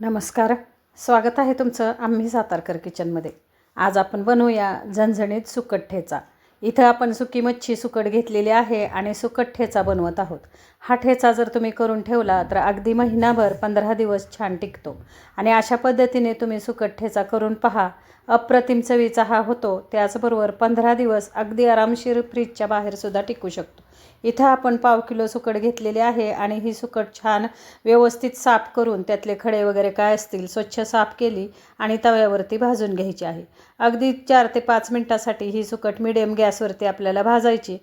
नमस्कार. स्वागत आहे तुमचं आम्ही सातारकर किचनमध्ये. आज आपण बनवूया झणझणीत सुकट ठेचा. इथं आपण सुकी मच्छी सुकट घेतलेली आहे आणि सुकट ठेचा बनवत आहोत. हा ठेचा जर तुम्ही करून ठेवला तर अगदी महिनाभर पंधरा दिवस छान टिकतो. आणि अशा पद्धतीने तुम्ही सुकट ठेचा करून पहा. अप्रतिम चवीचा हा होतो. त्याचबरोबर पंधरा दिवस अगदी आरामशीर फ्रीजच्या बाहेरसुद्धा टिकू शकतो. इथं आपण पाव किलो सुकट घेतलेली आहे आणि ही सुकट छान व्यवस्थित साफ करून त्यातले खडे वगैरे काय असतील स्वच्छ साफ केली आणि तव्यावरती भाजून घ्यायची आहे. अगदी चार ते पाच मिनटासाठी ही सुकट मिडियम गॅसवरती आपल्याला भाजायची.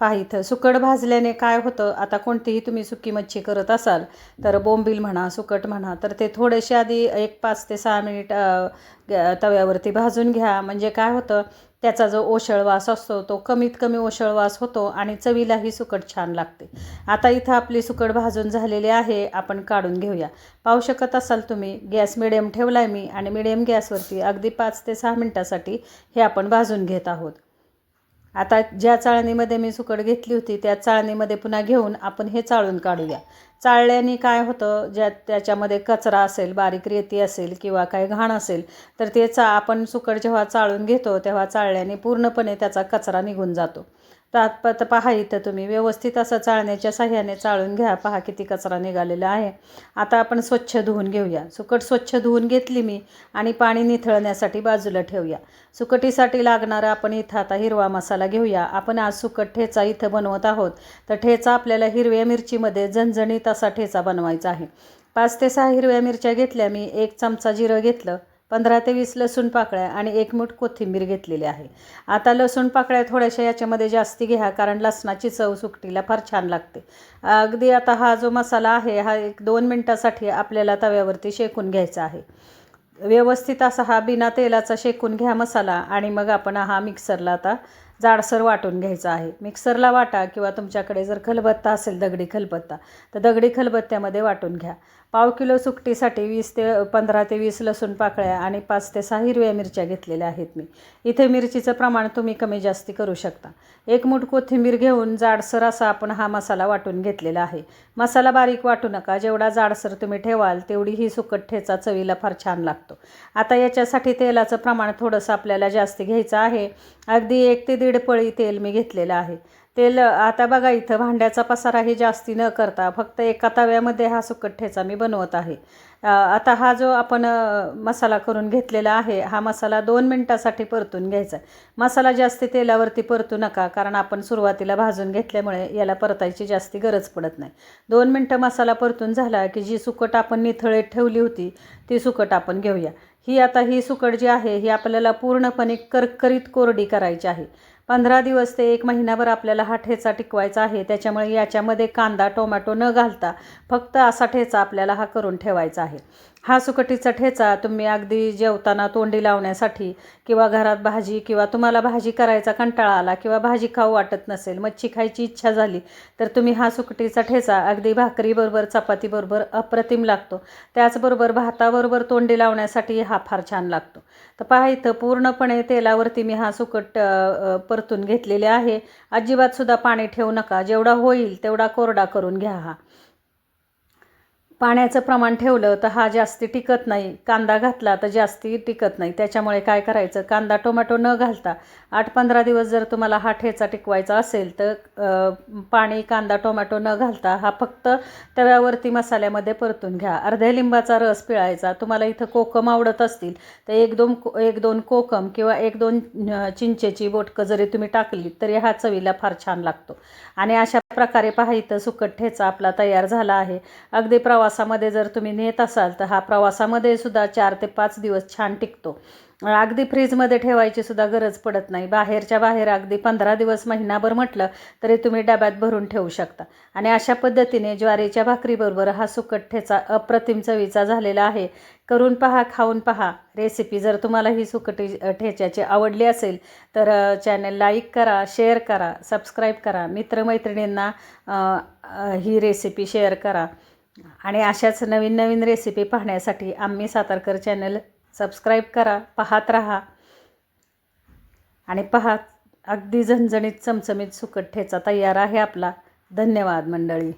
पहा इथं सुकट भाजल्याने काय होतं आता कोणतीही तुम्ही सुकी मच्छी करत असाल तर बोंबील म्हणा सुकट म्हणा तर ते थोडेसे आधी एक पाच ते सहा मिनिट तव्यावरती भाजून घ्या. म्हणजे काय होतं त्याचा जो ओशळ वास असतो तो कमीत कमी ओशळ वास होतो आणि चवीलाही सुकट छान लागते. आता इथं आपली सुकट भाजून झालेली आहे आपण काढून घेऊया. पाहू शकत असाल तुम्ही गॅस मिडियम ठेवला आहे मी आणि मिडियम गॅसवरती अगदी पाच ते सहा मिनटासाठी हे आपण भाजून घेत आहोत. आता ज्या चाळणीमध्ये मी सुकट घेतली होती त्या चाळणीमध्ये पुन्हा घेऊन आपण हे चाळून काढूया. चाळल्याने काय होतं ज्या त्याच्यामध्ये कचरा असेल बारीक रेती असेल किंवा काही घाण असेल तर ते चा आपण सुकट जेव्हा चाळून घेतो तेव्हा चाळल्याने पूर्णपणे त्याचा कचरा निघून जातो. तात्पत पहा इथं तुम्ही. व्यवस्थित असं चाळण्याच्या साह्याने चाळून घ्या. पहा किती कचरा निघालेला आहे. आता आपण स्वच्छ धुवून घेऊया. सुकट स्वच्छ धुवून घेतली मी आणि पाणी निथळण्यासाठी बाजूला ठेवूया. सुकटीसाठी लागणारा आपण इथं आता हिरवा मसाला घेऊया. आपण आज सुकट ठेचा इथं बनवत आहोत. तर ठेचा आपल्याला हिरव्या मिरचीमध्ये झणझणीत असा ठेचा बनवायचा आहे. पाच ते सहा हिरव्या मिरच्या घेतल्या. मी एक चमचा जिरं घेतलं. पंधरा ते वीस लसूण पाकळ्या आणि एक मूठ कोथिंबीर घेतलेली आहे. आता लसूण पाकळ्या थोड्याशा याच्यामध्ये जास्ती घ्या कारण लसणाची चव सुकटीला फार छान लागते. अगदी आता हा जो मसाला आहे हा एक दोन मिनटासाठी आपल्याला तव्यावरती शेकून घ्यायचा आहे. व्यवस्थित असा हा बिना तेलाचा शेकून घ्या मसाला आणि मग आपण हा मिक्सरला आता जाडसर वाटून घ्यायचा आहे. मिक्सरला वाटा किंवा तुमच्याकडे जर खलबत्ता असेल दगडी खलबत्ता तर दगडी खलबत्त्यामध्ये वाटून घ्या. पाव किलो सुकटीसाठी वीस ते पंधरा ते वीस लसूण पाकळ्या आणि पाच ते सहा हिरव्या मिरच्या घेतलेल्या आहेत मी. इथे मिरचीचं प्रमाण तुम्ही कमी जास्ती करू शकता. एक मूठ कोथिंबीर घेऊन जाडसर असा आपण हा मसाला वाटून घेतलेला आहे. मसाला बारीक वाटू नका. जेवढा जाडसर तुम्ही ठेवाल तेवढी ही सुकट ठेचा चवीला फार छान लागतो. आता याच्यासाठी तेलाचं प्रमाण थोडंसं आपल्याला जास्ती घ्यायचं आहे. अगदी एक ते दीड पळी तेल मी घेतलेलं आहे. तेल आता बघा इथं भांड्याचा पसाराही जास्ती न करता फक्त एका तव्यामध्ये हा सुकट ठेचा मी बनवत आहे. आता हा जो आपण मसाला करून घेतलेला आहे हा मसाला दोन मिनटासाठी परतून घ्यायचा आहे. मसाला जास्ती तेलावरती परतू नका कारण आपण सुरुवातीला भाजून घेतल्यामुळे याला परतायची जास्ती गरज पडत नाही. दोन मिनटं मसाला परतून झाला की जी सुकट आपण निथळेत ठेवली होती ती सुकट आपण घेऊया. ही आता ही सुकट जी आहे ही आपल्याला पूर्णपणे करकरीत कोरडी करायची आहे. पंधरा दिवस ते एक महिनाभर आपल्याला हा ठेचा टिकवायचा आहे. त्याच्यामुळे याच्यामध्ये कांदा टोमॅटो न घालता फक्त असा ठेचा आपल्याला हा करून ठेवायचा आहे. हा सुकटीचा ठेचा तुम्ही अगदी जेवताना तोंडी लावण्यासाठी किंवा घरात भाजी किंवा तुम्हाला भाजी करायचा कंटाळा आला किंवा भाजी खाऊ वाटत नसेल मच्छी खायची इच्छा झाली तर तुम्ही हा सुकटीचा ठेचा अगदी भाकरीबरोबर चपातीबरोबर अप्रतिम लागतो. त्याचबरोबर भाताबरोबर तोंडी लावण्यासाठी हा फार छान लागतो. तर पहा इथं पूर्णपणे तेलावरती मी हा सुकट परतून घेतलेले आहे. अजिबातसुद्धा पाणी ठेवू नका. जेवढा होईल तेवढा कोरडा करून घ्या हा. पाण्याचं प्रमाण ठेवलं तर हा जास्ती टिकत नाही. कांदा घातला तर जास्ती टिकत नाही. त्याच्यामुळे काय करायचं? कांदा टोमॅटो न घालता आठ पंधरा दिवस जर तुम्हाला हा ठेचा टिकवायचा असेल तर पाणी कांदा टोमॅटो न घालता हा फक्त तव्यावरती मसाल्यामध्ये परतून घ्या. अर्ध्या लिंबाचा रस पिळायचा. तुम्हाला इथं कोकम आवडत असतील तर एक दोन एक दोन कोकम किंवा एक दोन चिंचेची बोटकं जरी तुम्ही टाकली तरी हा चवीला फार छान लागतो. आणि अशा प्रकारे पहा इथं सुकट ठेचा आपला तयार झाला आहे. अगदी प्रवास प्रवासामध्ये जर तुम्ही नेत असाल तर हा प्रवासामध्ये सुद्धा चार ते पाच दिवस छान टिकतो. अगदी फ्रीजमध्ये ठेवायची सुद्धा गरज पडत नाही. बाहेरच्या बाहेर अगदी पंधरा दिवस महिनाभर म्हटलं तरी तुम्ही डब्यात भरून ठेवू शकता. आणि अशा पद्धतीने ज्वारीच्या भाकरीबरोबर हा सुकट ठेचा अप्रतिम चवीचा झालेला आहे. करून पहा खाऊन पहा. रेसिपी जर तुम्हाला ही सुकटी ठेच्याची आवडली असेल तर चॅनल लाईक करा शेअर करा सबस्क्राईब करा. मित्रमैत्रिणींना ही रेसिपी शेअर करा. आणि अशाच नवीन नवीन रेसिपी पाहण्यासाठी आम्ही सातारकर चॅनल सबस्क्राईब करा पाहत राहा. आणि पहा अगदी झणझणीत चमचमीत सुकट ठेचा तयार आहे आपला. धन्यवाद मंडळी.